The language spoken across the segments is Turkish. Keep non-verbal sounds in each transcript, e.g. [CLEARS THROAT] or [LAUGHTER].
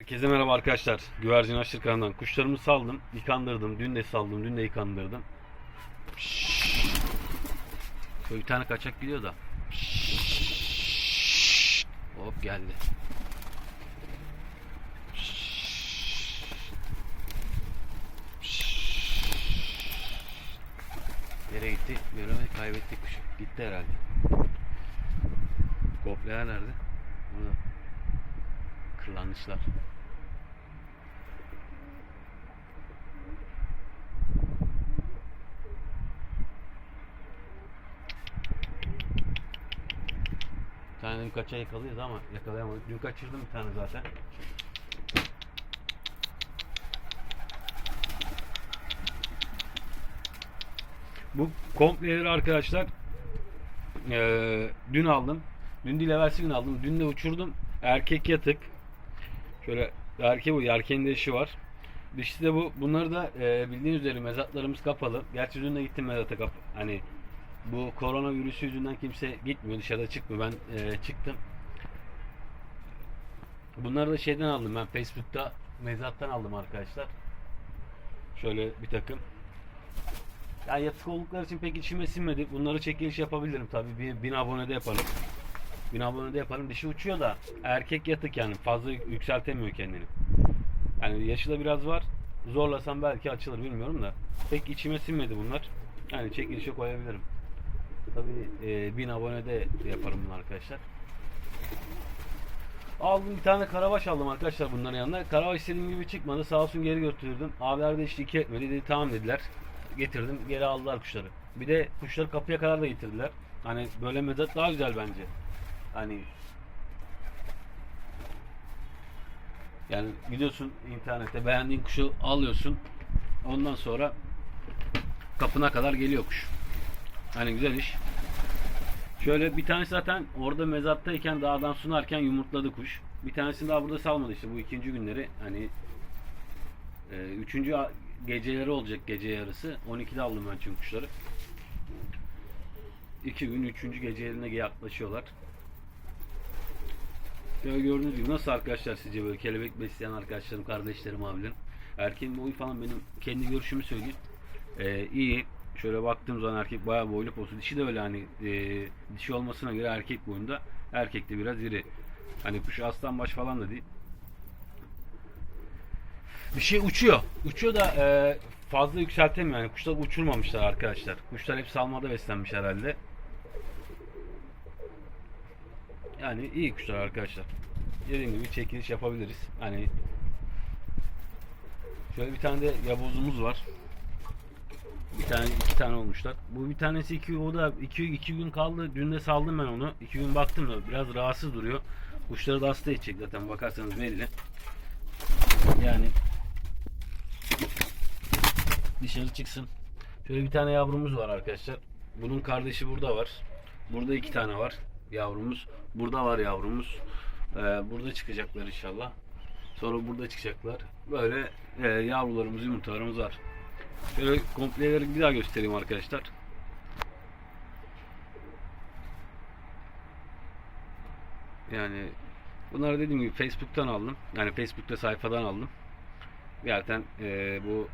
Herkese merhaba arkadaşlar. Güvercin Aşırı kanalından kuşlarımı saldım, yıkandırdım. Dün de saldım, dün de yıkandırdım. Şöyle bir tane kaçak gidiyor da. Hop geldi. Nereye gitti? Göremedik, kaybettik kuşu. Gitti herhalde. Koplayan nerede? Burada. Kırlanmışlar. Bir tane dün kaça yakalıyoruz ama yakalayamadık. Dün kaçırdım bir tane zaten. Bu kompleleri arkadaşlar eee, dün aldım. Dün değil evvelsi gün aldım. Dün de uçurdum. Erkek yatık. Şöyle erkeği bu. Erkeğin de işi var. Dişi de bu. Bunları da eee bildiğiniz üzere mezatlarımız kapalı. Gerçi dün de gittim mezata kap. Hani bu koronavirüsü yüzünden kimse gitmiyor. Dışarıda çıkmıyor. Ben eee, çıktım. Bunları da şeyden aldım ben Facebook'ta mezattan aldım arkadaşlar. Şöyle bir takım. Yani yatık oldukları için pek içime sinmedi. Bunları çekiliş yapabilirim tabii. Bir bin abonede yapalım. Bin abonede yapalım. Dişi uçuyor da erkek yatık yani fazla yükseltemiyor kendini. Yani yaşı da biraz var. Zorlasam belki açılır bilmiyorum da. Pek içime sinmedi bunlar. Yani çekilişe koyabilirim. Tabii e, bin abonede yaparım bunu arkadaşlar. Aldım bir tane karabaş aldım arkadaşlar bunların yanına. Karabaş istediğim gibi çıkmadı. Sağ olsun geri götürdüm. Abiler de işte iki etmedi. Dedi tamam dediler. Getirdim. Geri aldılar kuşları. Bir de kuşları kapıya kadar da getirdiler. Hani böyle mezat daha güzel bence. Hani yani gidiyorsun internete beğendiğin kuşu alıyorsun. Ondan sonra kapına kadar geliyor kuş. Hani güzel iş. Şöyle bir tanesi zaten orada mezattayken dağdan sunarken yumurtladı kuş. Bir tanesini daha burada salmadı işte bu ikinci günleri. Hani e, üçüncü geceleri olacak gece yarısı. 12'de aldım ben çünkü kuşları. İki gün üçüncü gecelerine yaklaşıyorlar. Şöyle gördüğünüz gibi nasıl arkadaşlar sizce böyle kelebek besleyen arkadaşlarım, kardeşlerim, abilerim. Erkeğin boyu falan benim kendi görüşümü söyleyeyim. Ee, iyi. Şöyle baktığım zaman erkek bayağı boylu postu. Dişi de öyle hani e, dişi olmasına göre erkek boyunda. Erkek de biraz iri. Hani kuş aslan baş falan da değil. Bir şey uçuyor. Uçuyor da e, fazla yükseltemiyor. Yani kuşlar uçurmamışlar arkadaşlar. Kuşlar hep salmada beslenmiş herhalde. Yani iyi kuşlar arkadaşlar. Dediğim gibi çekiliş yapabiliriz. Hani şöyle bir tane de yavuzumuz var. Bir tane iki tane olmuşlar. Bu bir tanesi iki o da iki, iki gün kaldı. Dün de saldım ben onu. İki gün baktım da biraz rahatsız duruyor. Kuşları da hasta edecek zaten bakarsanız belli. Yani dışarı çıksın. Şöyle bir tane yavrumuz var arkadaşlar. Bunun kardeşi burada var. Burada iki tane var yavrumuz. Burada var yavrumuz. Ee, burada çıkacaklar inşallah. Sonra burada çıkacaklar. Böyle e, yavrularımız, yumurtalarımız var. Şöyle kompleleri bir daha göstereyim arkadaşlar. Yani bunları dediğim gibi Facebook'tan aldım. Yani Facebook'ta sayfadan aldım. Zaten e, bu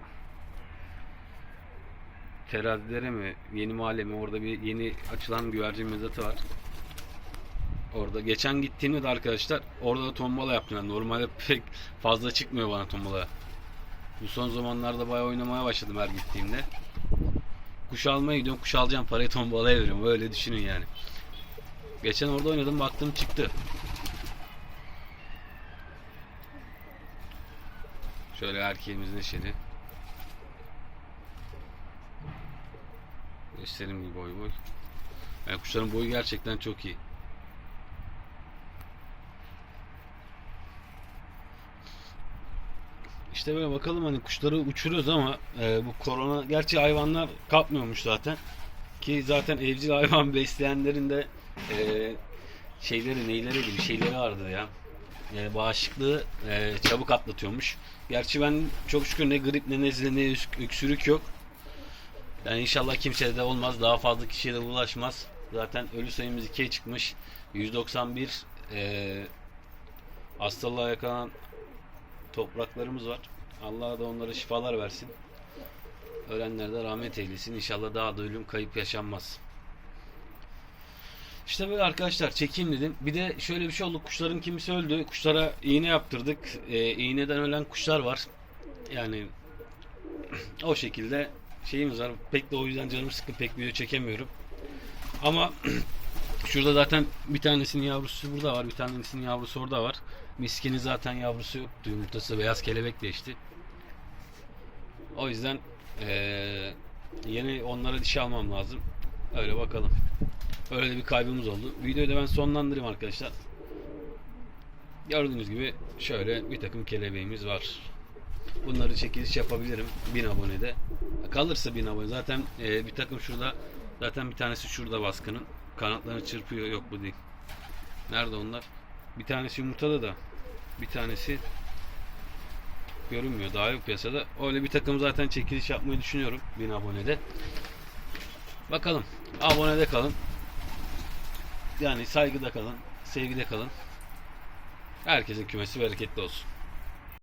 terazilere mi, yeni mahalle mi orada bir yeni açılan güvercin mezatı var. Orada geçen gittiğimde de arkadaşlar orada da tombala yaptım. Yani normalde [LAUGHS] pek fazla çıkmıyor bana tombala. Bu son zamanlarda bayağı oynamaya başladım her gittiğimde. Kuş almaya gidiyorum. Kuş alacağım parayı tombalaya veriyorum. Öyle düşünün yani. Geçen orada oynadım baktım çıktı. Şöyle erkeğimizin eşeli. Göstereyim gibi boy boy. Yani kuşların boyu gerçekten çok iyi. İşte böyle bakalım hani kuşları uçuruyoruz ama e, bu korona gerçi hayvanlar kapmıyormuş zaten. Ki zaten evcil hayvan [LAUGHS] besleyenlerin de e, şeyleri neyleri gibi şeyleri vardı ya. E, bağışıklığı e, çabuk atlatıyormuş. Gerçi ben çok şükür ne grip ne nezle ne öksürük yok. Yani inşallah kimsede de olmaz. Daha fazla kişiye de bulaşmaz. Zaten ölü sayımız 2'ye çıkmış. 191 e, hastalığa yakalanan topraklarımız var. Allah da onlara şifalar versin. Ölenlere de rahmet eylesin. İnşallah daha da ölüm kayıp yaşanmaz. İşte böyle arkadaşlar çekeyim dedim. Bir de şöyle bir şey oldu. Kuşların kimisi öldü. Kuşlara iğne yaptırdık. Ee, iğneden ölen kuşlar var. Yani [CLEARS THROAT] o şekilde şeyimiz var. Pek de o yüzden canım sıkı pek video çekemiyorum. Ama [CLEARS THROAT] şurada zaten bir tanesinin yavrusu burada var. Bir tanesinin yavrusu orada var. Miskinin zaten yavrusu yoktu. Yumurtası beyaz kelebek değişti. O yüzden eee, yeni onlara dişi almam lazım. Öyle bakalım. Öyle de bir kaybımız oldu. Videoyu da ben sonlandırayım arkadaşlar. Gördüğünüz gibi şöyle bir takım kelebeğimiz var. Bunları çekiliş yapabilirim 1000 abonede. Kalırsa 1000 abone. Zaten e, bir takım şurada zaten bir tanesi şurada baskının. Kanatlarını çırpıyor. Yok bu değil. Nerede onlar? Bir tanesi yumurtada da bir tanesi görünmüyor. Daha yok piyasada. Öyle bir takım zaten çekiliş yapmayı düşünüyorum 1000 abonede. Bakalım. Abonede kalın. Yani saygıda kalın. Sevgide kalın. Herkesin kümesi bereketli olsun.